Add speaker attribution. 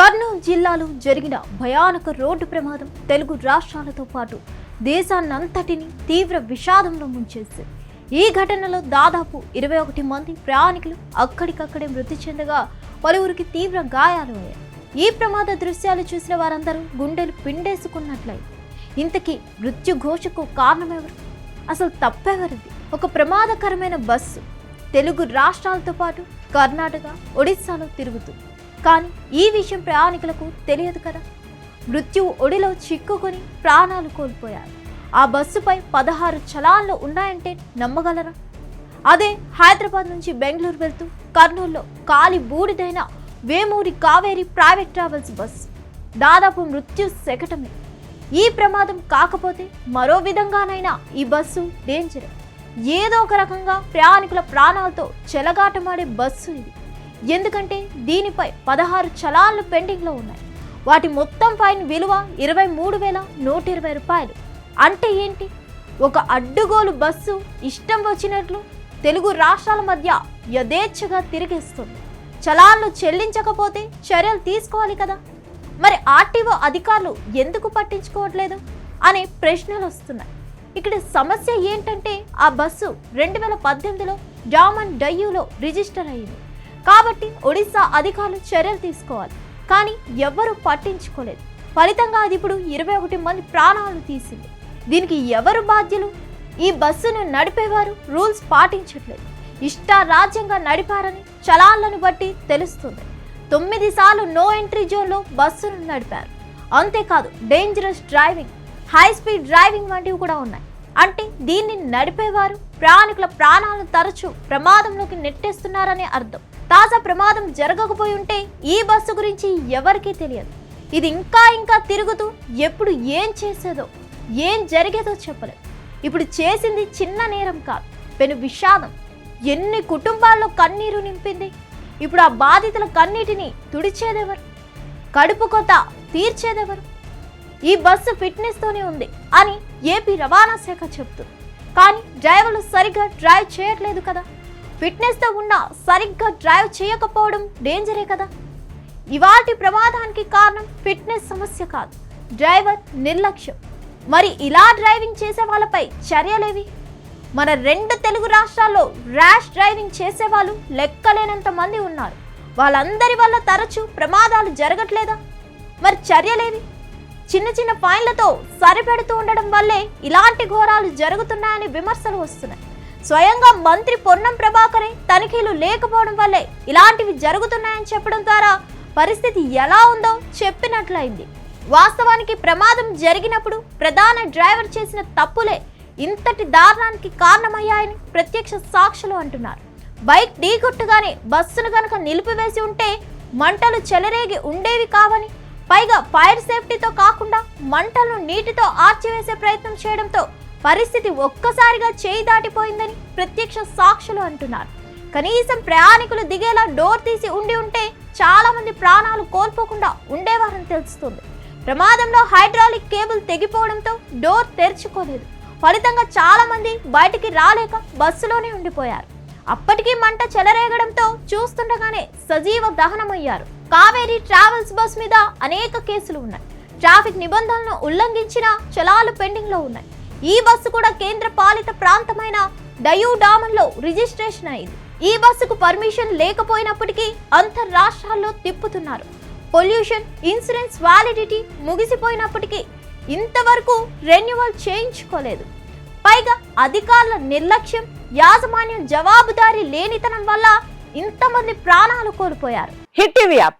Speaker 1: కర్నూలు జిల్లాలో జరిగిన భయానక రోడ్డు ప్రమాదం తెలుగు రాష్ట్రాలతో పాటు దేశాన్నంతటిని తీవ్ర విషాదంలో ముంచేసింది. ఈ ఘటనలో దాదాపు ఇరవై ఒకటి మంది ప్రయాణికులు అక్కడికక్కడే మృతి చెందగా పలువురికి తీవ్ర గాయాలు అయ్యాయి. ఈ ప్రమాద దృశ్యాలు చూసిన వారందరూ గుండెలు పిండేసుకున్నట్లయి ఇంతకీ మృత్యు ఘోషకు కారణమెవరు? అసలు తప్పెవరిది? ఒక ప్రమాదకరమైన బస్సు. తెలుగు రాష్ట్రాలతో పాటు కర్ణాటక ఒడిశాలో తిరుగుతుంది కానీ ఈ విషయం ప్రయాణికులకు తెలియదు కదా. మృత్యు ఒడిలో చిక్కుకొని ప్రాణాలు కోల్పోయారు. ఆ బస్సుపై పదహారు చలాన్లు ఉన్నాయంటే నమ్మగలరా? అదే హైదరాబాద్ నుంచి బెంగళూరు వెళ్తూ కర్నూలులో కాలి బూడిదైన Vemuri Kaveri private travels bus దాదాపు మృత్యు శకటమే. ఈ ప్రమాదం కాకపోతే మరో విధంగానైనా ఈ బస్సు డేంజర్. ఏదో ఒక రకంగా ప్రయాణికుల ప్రాణాలతో చెలగాటమాడే బస్సు ఇది. ఎందుకంటే దీనిపై పదహారు చలాన్లు పెండింగ్లో ఉన్నాయి. వాటి మొత్తం ఫైన్ విలువ ఇరవై మూడు వేల నూట ఇరవై రూపాయలు. అంటే ఏంటి? ఒక అడ్డుగోలు బస్సు ఇష్టం వచ్చినట్లు తెలుగు రాష్ట్రాల మధ్య యథేచ్ఛగా తిరిగిస్తుంది. చలాన్లు చెల్లించకపోతే చర్యలు తీసుకోవాలి కదా. మరి ఆర్టీఓ అధికారులు ఎందుకు పట్టించుకోవట్లేదు? అనే ప్రశ్నలు వస్తున్నాయి. ఇక్కడ సమస్య ఏంటంటే ఆ బస్సు రెండు వేల పద్దెనిమిదిలో డామన్ డయ్యూలో రిజిస్టర్ అయ్యింది కాబట్టి ఒడిశా అధికారులు చర్యలు తీసుకోవాలి. కానీ ఎవ్వరూ పట్టించుకోలేదు. ఫలితంగా అది ఇప్పుడు ఇరవై ఒకటి మంది ప్రాణాలు తీసింది. దీనికి ఎవరు బాధ్యులు? ఈ బస్సును నడిపేవారు రూల్స్ పాటించట్లేదు. ఇష్టారాజ్యంగా నడిపారని చలాలను బట్టి తెలుస్తుంది. తొమ్మిది సార్లు నో ఎంట్రీ జోన్లో బస్సును నడిపారు. అంతేకాదు dangerous driving high speed driving వంటివి కూడా ఉన్నాయి. అంటే దీన్ని నడిపేవారు ప్రయాణికుల ప్రాణాలను తరచూ ప్రమాదంలోకి నెట్టేస్తున్నారనే అర్థం. తాజా ప్రమాదం జరగకపోయి ఉంటే ఈ బస్సు గురించి ఎవరికీ తెలియదు. ఇది ఇంకా ఇంకా తిరుగుతూ ఎప్పుడు ఏం చేసేదో ఏం జరిగేదో చెప్పలేదు ఇప్పుడు చేసింది చిన్న నేరం కాదు పెను విషాదం. ఎన్ని కుటుంబాల్లో కన్నీరు నింపింది. ఇప్పుడు ఆ బాధితుల కన్నీటిని తుడిచేదెవరు? కడుపు కొత తీర్చేదెవరు? ఈ బస్సు ఫిట్నెస్తోనే ఉంది అని ఏపీ రవాణా శాఖ చెబుతుంది. కానీ డ్రైవర్లు సరిగ్గా డ్రైవ్ చేయట్లేదు కదా. ఫిట్నెస్తో ఉన్న సరిగ్గా డ్రైవ్ చేయకపోవడం డేంజరే కదా. ఇవాటి ప్రమాదానికి కారణం ఫిట్నెస్ సమస్య కాదు డ్రైవర్ నిర్లక్ష్యం. మరి ఇలా డ్రైవింగ్ చేసే వాళ్ళపై చర్యలేవి? మన రెండు తెలుగు రాష్ట్రాల్లో ర్యాష్ డ్రైవింగ్ చేసే వాళ్ళు లెక్కలేనంత మంది ఉన్నారు. వాళ్ళందరి వల్ల తరచూ ప్రమాదాలు జరగట్లేదా? మరి చర్యలేవి? చిన్న చిన్న ఫైన్లతో సరిపెడుతూ ఉండడం వల్లే ఇలాంటి ఘోరాలు జరుగుతున్నాయని విమర్శలు వస్తున్నాయి. స్వయంగా మంత్రి పొన్నం ప్రభాకరే తనిఖీలు లేకపోవడం వల్లే ఇలాంటివి జరుగుతున్నాయని చెప్పడం ద్వారా పరిస్థితి ఎలా ఉందో చెప్పినట్లయింది. వాస్తవానికి ప్రమాదం జరిగినప్పుడు ప్రధాన డ్రైవర్ చేసిన తప్పులే ఇంతటి దారుణానికి కారణమయ్యాయని ప్రత్యక్ష సాక్షులు అంటున్నారు. బైక్ ఢీకొట్టగానే బస్సును గనక నిలిపివేసి ఉంటే మంటలు చెలరేగి ఉండేవి కావని పైగా ఫైర్ సేఫ్టీతో కాకుండా మంటలను నీటితో ఆర్చివేసే ప్రయత్నం చేయడంతో పరిస్థితి ఒక్కసారిగా చేయి దాటిపోయిందని ప్రత్యక్ష సాక్షులు అంటున్నారు. కనీసం ప్రయాణికులు దిగేలా డోర్ తీసి ఉండి ఉంటే చాలా మంది ప్రాణాలు కోల్పోకుండా ఉండేవారని తెలుస్తుంది. ప్రమాదంలో హైడ్రాలిక్ కేబుల్ తెగిపోవడంతో డోర్ తెరుచుకోలేదు. ఫలితంగా చాలా మంది బయటికి రాలేక బస్సులోనే ఉండిపోయారు. అప్పటికీ మంట చెలరేగడంతో చూస్తుండగానే సజీవ దహనమయ్యారు. కావేరీ ట్రావెల్స్ బస్ మీద అనేక కేసులు ఉన్నాయి. ట్రాఫిక్ నిబంధనలను ఉల్లంఘించిన చలాలు పెండింగ్లో ఉన్నాయి. ఈ బస్సు కూడా కేంద్ర పాలిత ప్రాంతమైన డయూ డామన్లో రిజిస్ట్రేషన్ అయింది. ఈ బస్సుకు పర్మిషన్ లేకపోయినప్పటికీ అంతర్ రాష్ట్రాల్లో తిప్పుతున్నారు. పొల్యూషన్ ఇన్సూరెన్స్ వ్యాలిడిటీ ముగిసిపోయినప్పటికీ ఇంతవరకు రెన్యువల్ చేయించుకోలేదు. పైగా అధికారుల నిర్లక్ష్యం యాజమాన్యం జవాబుదారీ లేనితనం వల్ల ఇంతమంది ప్రాణాలు కోల్పోయారు.
Speaker 2: Hit TV app.